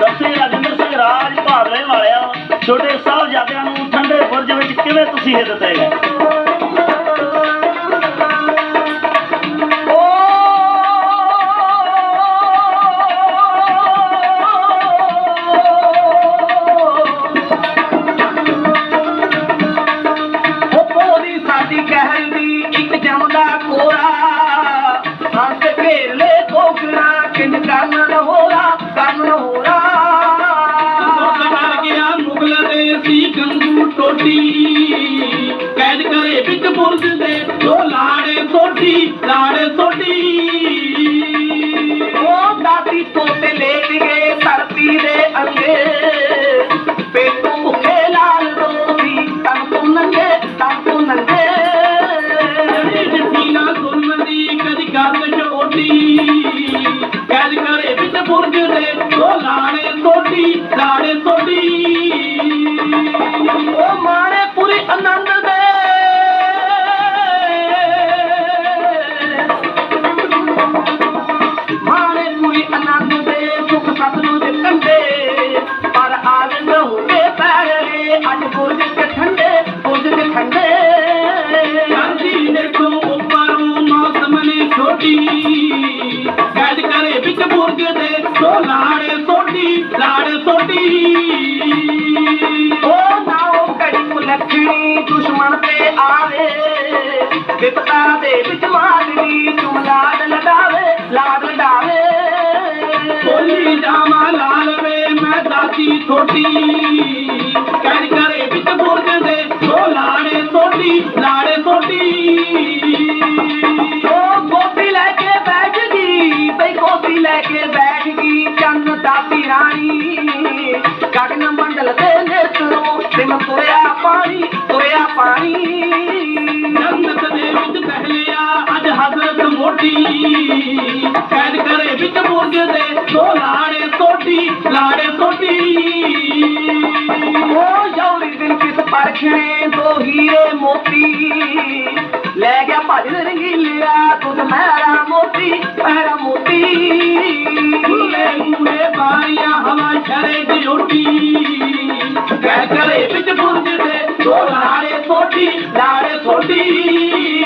ਦੱਸੇ ਰਾਜਿੰਦਰ ਸਿੰਘ ਰਾਜ ਭਾਦਲੇ ਵਾਲਿਆ ਛੋਟੇ ਸਾਹਿਬਜ਼ਾਦਿਆਂ ਨੂੰ ਠੰਡੇ ਬੁਰਜ ਵਿੱਚ ਕਿਵੇਂ ਤੁਸੀਂ ਹਿੱਤ ਦਿੱਤੇ ਟੋਟੀ ਕੈਦ ਕਰੇ ਵਿੱਚ ਬੁਰਜ ਦੇ ਦੋ ਲਾੜੇ ਸੋਢੀ ਲਾੜੇ ਸੋਢੀ। ਉਹ ਦਾਦੀ ਪੋਤੇ ਲੇਟ ਗਏ ਧਰਤੀ ਦੇ ਅੰਗੇ। ਪੇਟੂ ਭੁੱਖੇ ਲਾਲ ਦੋਸੀ ਤਨ ਤੋਂ ਨੰਗੇ ਤਨ ਤੋਂ ਨੰਗੇ ਜਿਹੜੀ ਚਿੱਠੀ ਨਾ ਸੁਣਨ ਦੀ ਕਦੀ ਗੱਲ ਛੋਟੀ। ਕੈਦ ਕਰੇ ਵਿੱਚ ਬੁਰਜ ਦੇ ਉਹ ਮਾਰੇ ਪੂਰੀ ਆਨੰਦ ਦੇ। ਮਾਰੇ ਪੂਰੀ ਆਨੰਦ ਦੇ, ਸੁਖ ਸਤਲੁਜ ਕੰਡੇ ਪਰ ਆਨੰਦ ਹੋ ਪੈਰੇ ਅੱਜ ਬੁਰਜ ਤੇ ਠੰਡੇ, ਬੁਰਜ ਤੇ ਠੰਡੇ। ਚਾਂਦੀ ਦੇਖੋ ਉੱਪਰੋਂ ਮੌਸਮ ਨੇ ਛੋਟੀ। ਕੈਦ ਕਰੇ ਵਿੱਚ ਬੁਰਜ ਦੇ ਦੋ ਲਾੜੇ ਸੋਢੀ ਲਾੜੇ ਸੋਢੀ ਵਿਪਤਾ ਦੇ ਵਿੱਚ ਮਾਦਰੀ ਤੁਮ ਲਾਡ ਲਡਾਵੇ ਲਾਡ ਲਡਾਵੇ ਬੋਲੀ ਜਾਮਾ ਲਾਲ ਵੇ ਮੈਂ ਦਾਦੀ ਥੋਟੀ ਕੈਦ ਕਰੇ ਵਿੱਚ ਬੁਰਜ ਦੇ ਦੋ ਲਾੜੇ ਸੋਢੀ ਲਾੜੇ ਸੋਢੀ ਉਹ ਗੋਪੀ ਲੈ ਕੇ ਬੈਠ ਗਈ ਬਈ ਗੋਪੀ ਲੈ ਕੇ ਬੈਠ ਗਈ ਚੰਨ ਦਾਤੀ ਰਾਣੀ। ਹਜ਼ਰਤ ਕੈਦ ਕਰੇ ਵਿੱਚ ਬੁਰਜ ਦੇ ਦੋ ਲਾੜੇ ਸੋਢੀ ਲਾੜੇ ਸੋਢੀ। ਉਹ ਜੌਲੀ ਦਿਨ ਕਿਸ ਪਰਖਣੇ ਦੋ ਹੀਰੇ ਮੋਤੀ। ਲੈ ਗਿਆ ਭੱਜ ਰੰਗੀਲਿਆ ਦੁੱਧ ਮਹਿਰਾ ਮੋਤੀ ਮਹਿਰਾ ਮੋਤੀ। ਖੁੱਲੇ ਮੂਹੇ ਬਾਰੀਆਂ ਹਵਾ ਸ਼ਰੇ ਦੀ ਉੱਡੀ ਕਰੇ ਵਿੱਚ ਬੁਰਜ ਦੇ ਦੋ ਲਾੜੇ ਸੋਢੀ ਲਾੜੇ ਸੋਢੀ।